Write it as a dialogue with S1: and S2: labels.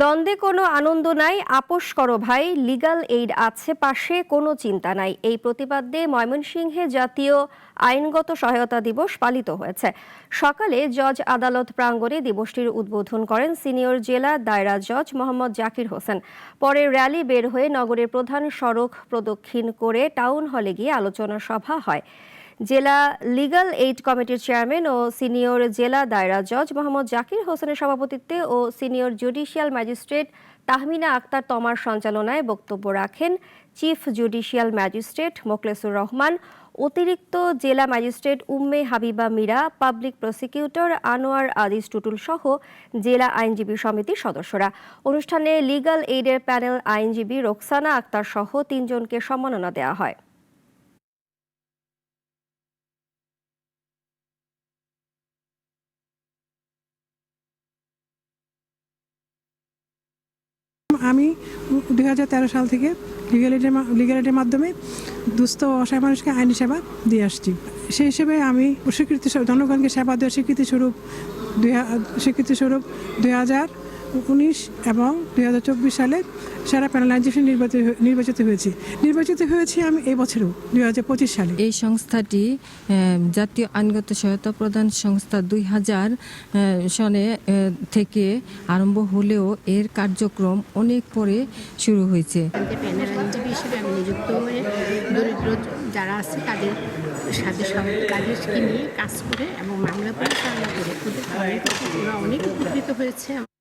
S1: দ্বন্দ্বে কোনো আনন্দ নাই আপোষ করো ভাই লিগাল এইড আছে পাশে কোনো চিন্তা নাই এই প্রতিবাদে ময়মনসিংহে জাতীয় আইনগত সহায়তা দিবস পালিত হয়েছে সকালে জজ আদালত প্রাঙ্গণে দিবসটির উদ্বোধন করেন সিনিয়র জেলা দায়রা জজ মোহাম্মদ জাকির হোসেন পরে র্যালি বের হয়ে নগরের প্রধান সড়ক প্রদক্ষিণ করে টাউন হলে গিয়ে আলোচনা সভা হয় জেলা লিগাল এইড কমিটির চেয়ারম্যান ও সিনিয়র জেলা দায়রা জজ মোহাম্মদ জাকির হোসেনের সভাপতিত্বে ও senior judicial magistrate Tahmina Akter তমার সঞ্চালনায় বক্তব্য রাখেন chief judicial magistrate Mokhlesur Rahman অতিরিক্ত জেলা magistrate Umme Habiba Mira public prosecutor Anwar Adis Tutul সহ জেলা আইনজীবী সমিতির সদস্যরা অনুষ্ঠানে লিগাল এইডের প্যানেল আইনজীবী রোকসানা আক্তার সহ তিনজনকে সম্মাননা দেওয়া হয়
S2: আমি দুই সাল থেকে লিগ্যালিটির লিগ্যালিটির মাধ্যমে দুস্থ অসহায় মানুষকে আইনি সেবা দিয়ে আসছি সেই হিসেবে আমি স্বীকৃতি জনগণকে সেবা দেওয়ার স্বীকৃতিস্বরূপ দুই স্বীকৃতিস্বরূপ দুই হাজার উনিশ এবং দুই হাজার চব্বিশ সালে সারা প্যানেলাইজেশন নির্বাচিত নির্বাচিত হয়েছি নির্বাচিত হয়েছি আমি এই বছরও দুই হাজার পঁচিশ সালে
S3: এই সংস্থাটি জাতীয় আইনগত সহায়তা প্রদান সংস্থা দুই হাজার সনে থেকে আরম্ভ হলেও এর কার্যক্রম অনেক পরে শুরু হয়েছে
S4: আমি নিযুক্ত হয়ে দরিদ্র যারা আছে তাদের সাথে তাদেরকে নিয়ে কাজ করে এবং মামলা পরিচালনা করে অনেক উপকৃত হয়েছে